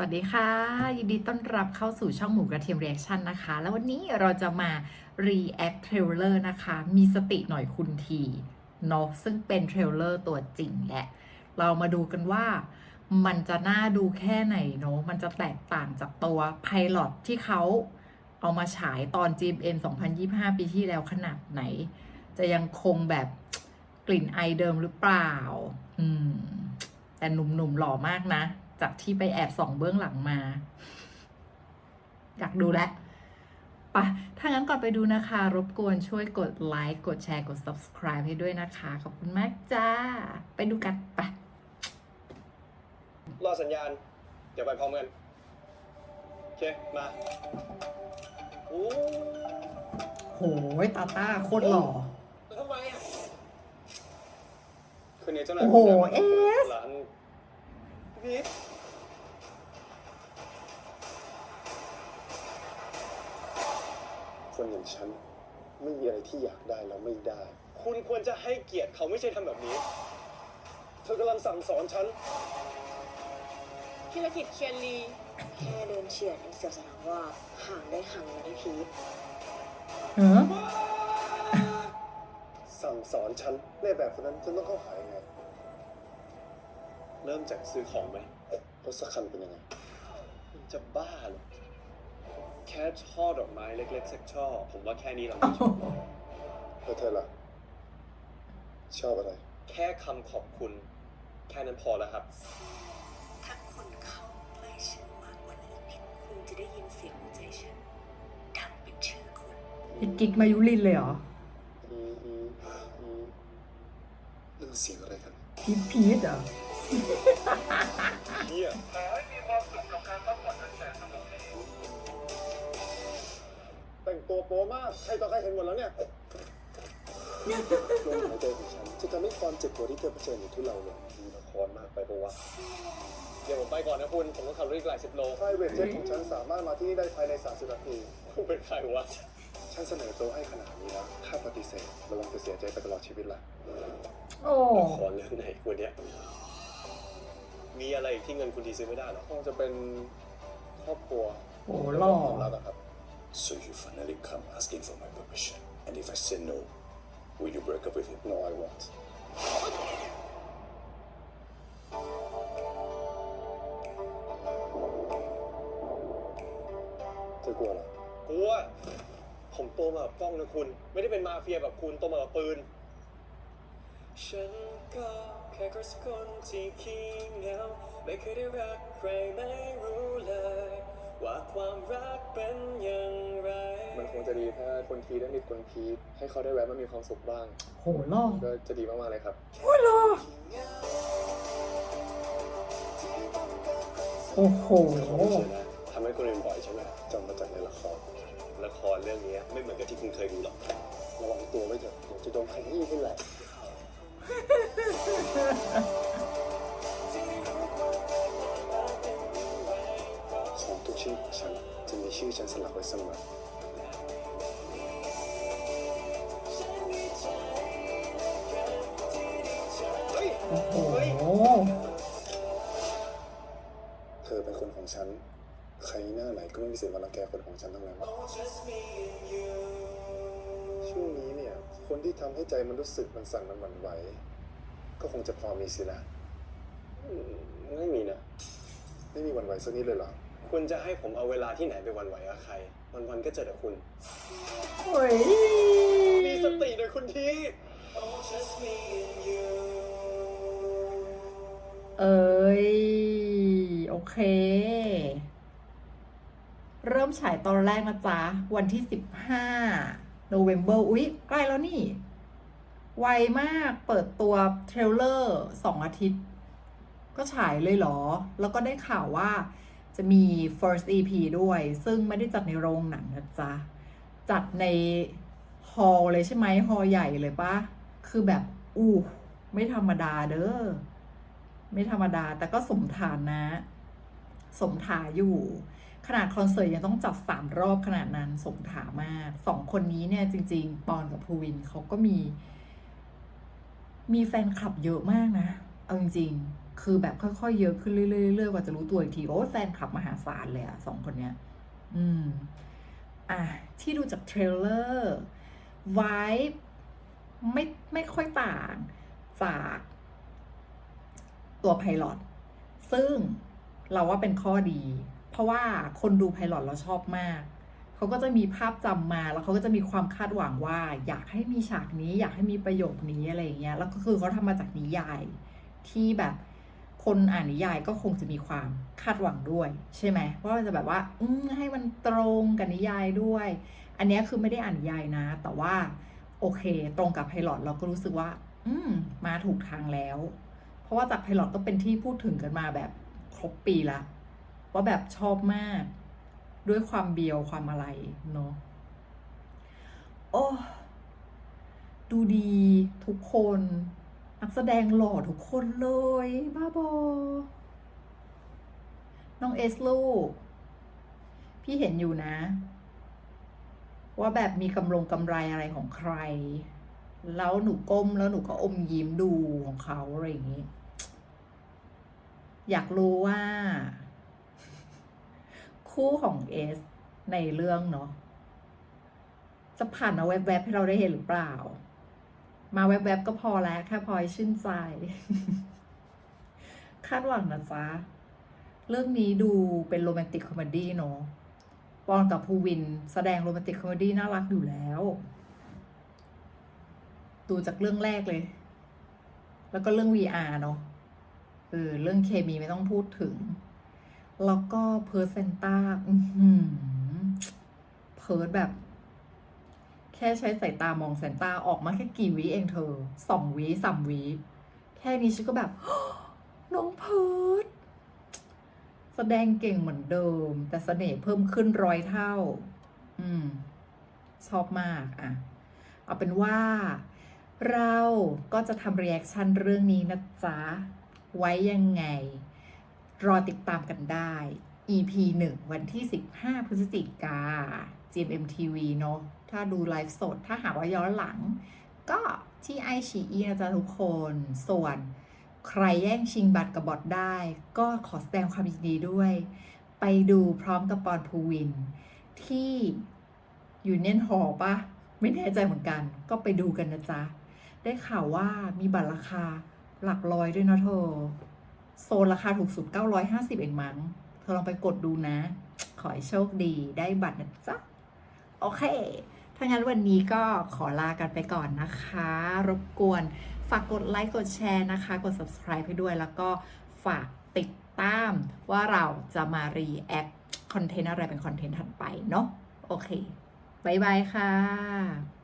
สวัสดีค่ะ ยินดีต้อนรับเข้าสู่ช่องหมูกระเทียมเรีแอคชั่นนะคะ แล้ววันนี้เราจะมา react trailer นะคะ มีสติหน่อยคุณทีเนาะซึ่งเป็นเทรลเลอร์ตัวจริงแหละ เรามาดูกันว่ามันจะน่าดูแค่ไหนเนาะมันจะแตกต่างจากตัวไพลอตที่เขาเอามาฉายตอน GMM 2025 ปีที่แล้วขนาดไหน จะยังคงแบบกลิ่นไอเดิมหรือเปล่า อืม แต่หนุ่มๆหล่อมากนะ จากที่ไปแอบส่องเบื้องหลังมา อยากดูแล้วปะถ้างั้นก่อนไปดูนะคะ รบกวนช่วยกดไลค์กดแชร์กด subscribe ให้ด้วยนะคะ ขอบคุณมากจ้า ไปดูกันไปะรอสัญญาณ เดี๋ยวไปพร้อมกัน โอเค มาโอ้โหยตาต้าโคตรหล่อแล้วทำไมอะคืนนี้เจ้านายโอ้โหผมจะมาเอส ร้านพีท คนอย่างฉัน ไม่มีอะไรที่อยากได้แล้วไม่ได้ คุณควรจะให้เกียรติเขาไม่ใช่ทำแบบนี้ เธอกำลังสั่งสอนฉัน ธุรกิจเคียนลีแค่เดินเฉียดยังเสียวสนองว่าห่างได้ห่างมาได้พีทเฮ้อสั่งสอนฉันในแบบคนนั้นฉันต้องเข้าหายังไงเริ่มจากซื้อของไหมรถสักคันเป็นยังไงมันจะบ้าเหรอ แค่ช่อดอกไม้เล็กๆสักช่อ ผมว่าแค่นี้เราไม่ชอบแล้วเธอล่ะ ชอบอะไร แค่คำขอบคุณ แค่นั้นพอแล้วครับ ถ้าคุณเข้าใกล้ฉันมากกว่านี้คุณจะได้ยินเสียงหัวใจฉันดังเป็นชื่อคุณอีกกิ๊กมายุรินเลยเหรออืมอืมอืมเรื่องเสียงอะไรกันพีทพีทเหรอเฮีย ต่งตัวโป๊มากใครต่อใครเห็นหมดแล้วเนี่ยลมหายใจของฉันจะทำให้ความเจ็บปวดที่เธอเผชิญอยู่ทุเลาลงมีละครมากไปปะวะเดี๋ยวผมไปก่อนนะคุณ ผมต้องขับรถอีกหลายสิบโล private jet ของฉันสามารถมาที่นี่ได้ภายใน 30 นาที คุณเป็นใครวะ ฉันเสนอตัวให้ขนาดนี้แล้วถ้าปฏิเสธระวังจะเสียใจไปตลอดชีวิตละโอ้ละครเรื่องไหนคุณเนี่ยมีอะไรอีกที่เงินคุณดีซื้อไม่ได้หรอคงจะเป็นครอบครัวโหหล่อ ความรักอะครับ So you finally come asking for my permission. And if I say no, will you break up with him? No I won't เธอกลัวเหรอกลัวผมโตมากับกล้องนะคุณ ไม่ได้เป็นมาเฟียแบบคุณโตมากับปืน ฉันก็แค่คนที่ขี้เหงาไม่เคยได้รักใครไม่รู้เลย ว่าความรักเป็นอย่างไร มันคงจะดีถ้าคนทีได้มีคนพีทให้เขาได้แวะมามีความสุขบ้าง โหหล่อก็จะดีมากๆเลยครับ โอ้ยหล่อโอ้โหเขาไม่เชื่อนะทำให้คนอื่นบ่อยใช่ไหมจำมาจากในละคร ละครเรื่องนี้ไม่เหมือนกับที่คุณเคยดูหรอกระวังตัวไว้เถอะเดี๋ยวจะโดนขยี้ขึ้นแหละ ขอของฉัน จะมีชื่อฉันสลักไว้เสมอเฮ้ยโอ้โหเธอเป็นคนของฉัน ใครหน้าไหนก็ไม่มีสิทธิ์มารังแกคนของฉันทั้งนั้นช่วงนี้เนี่ย คนที่ทำให้ใจมันรู้สึกมันสั่นมันหวั่นไหว ก็คงจะพอมีสินะ ไม่มีนะ ไม่มีหวั่นไหวสักนิดเลยเหรอ คุณจะให้ผมเอาเวลาที่ไหนไปหวั่นไหวกับใคร วันๆก็เจอแต่คุณ โอ้ยมีสติหน่อยคุณทีเอ้ย โอเค เริ่มฉายตอนแรกนะจ๊ะ วันที่15โนเวม ber อุ๊ย ใกล้แล้วนี่ ไวมากเปิดตัวเทรลเลอร์สองอาทิตย์ ก็ฉายเลยเหรอ แล้วก็ได้ข่าวว่า จะมี first EP ด้วย ซึ่งไม่ได้จัดในโรงหนังนะจ๊ะ จัดในฮอลเลยใช่ไหมฮอลใหญ่เลยปะคือแบบ อู้ไม่ธรรมดาเด้อ ไม่ธรรมดา แต่ก็สมฐานนะ สมถาอยู่ ขนาดคอนเสิร์ตยังต้องจัดสามรอบขนาดนั้นสมถามากสองคนนี้เนี่ยจริง ๆ ปอนกับภูวินเขาก็มี มีแฟนคลับเยอะมากนะ เอาจริง ๆ คือแบบค่อยๆเยอะขึ้นเรื่อยๆเรื่อยกว่าจะรู้ตัวอีกทีโอ้แฟนคลับมหาศาลเลยอะสองคนเนี้ย อืม อะ ที่ดูจากเทรลเลอร์ไวท์ไม่ไม่ค่อยต่างจากตัวไพลอตซึ่งเราว่าเป็นข้อดี เพราะว่าคนดูไพลอตเราชอบมากเขาก็จะมีภาพจำมาแล้วเขาก็จะมีความคาดหวังว่า อยากให้มีฉากนี้ อยากให้มีประโยคนี้อะไรอย่างเงี้ยแล้วก็คือเขาทำมาจากนิยายที่แบบ คนอ่านนิยายก็คงจะมีความคาดหวังด้วย ใช่ไหมว่ามันจะแบบว่าอืให้มันตรงกับนิยายด้วย อันนี้คือไม่ได้อ่านนิยายนะ แต่ว่าโอเค ตรงกับไพลอตเราก็รู้สึกว่า อืมมาถูกทางแล้ว เพราะว่าจากไพลอตก็เป็นที่พูดถึงกันมาแบบครบปีละว่าแบบชอบมาก ด้วยความเบียวความอะไรเนาะโอ้ดูดีทุกคน นักแสดงหล่อทุกคนเลย บ้าบอ น้องเอสลูก พี่เห็นอยู่นะ ว่าแบบมีกำลงกำไรอะไรของใคร แล้วหนูก้มแล้วหนูก็อมยิ้มดูของเขาอะไรอย่างนี้ อยากรู้ว่า คู่ของเอสในเรื่องเนาะจะผ่านมาแวบๆให้เราได้เห็นหรือเปล่า มาแวบๆก็พอแล้วแค่พลอให้ชื่นใจ คาดหวังนะจ๊ะ เรื่องนี้ดูเป็นโรแมนติกคอมเมดี้เนาะปอนกับภูวินแสดงโรแมนติกคอมเมดี้น่ารักอยู่แล้ว ดูจากเรื่องแรกเลย แล้วก็เรื่อง VR เนาะเออเรื่องเคมีไม่ต้องพูดถึง แล้วก็เพิร์เซนต้าเพิร์ดแบบ แค่ใช้สายตามองเซนต้าออกมาแค่กี่วิเองเธอสองวิสามวิแค่นี้ฉันก็แบบ น้องเพิร์ดแสดงเก่งเหมือนเดิม แต่เสน่ห์เพิ่มขึ้นร้อยเท่า อืม ชอบมากอะ เอาเป็นว่า เราก็จะทำรีแอคชั่นเรื่องนี้นะจ๊ะ ไว้ยังไง รอติดตามกันได้ EP 1 วันที่ 15 พฤศจิกา GMMTV เนอะ ถ้าดูไลฟ์สด ถ้าหากว่าย้อนหลัง ก็ที่ไอชีอีนะจ๊ะทุกคน ส่วนใครแย่งชิงบัตรกับบอทได้ ก็ขอแสดงความยินดีด้วย ไปดูพร้อมกับปอนภูวิน ที่ยูเนียนหอปะไม่แน่ใจเหมือนกัน ก็ไปดูกันนะจ๊ะ ได้ข่าวว่ามีบัตรราคาหลักร้อยด้วยนะเธอ โซนราคาถูกสุด 950 เองมั้ง เธอลองไปกดดูนะ ขอให้โชคดีได้บัตรนะจ๊ะ โอเค ถ้างั้นวันนี้ก็ขอลากันไปก่อนนะคะ รบกวนฝากกดไลค์กดแชร์นะคะ กด subscribe ให้ด้วยแล้วก็ฝากติดตามว่าเราจะมา react คอนเทนต์อะไรเป็นคอนเทนต์ถัดไปเนาะโอเคบ๊ายบายค่ะ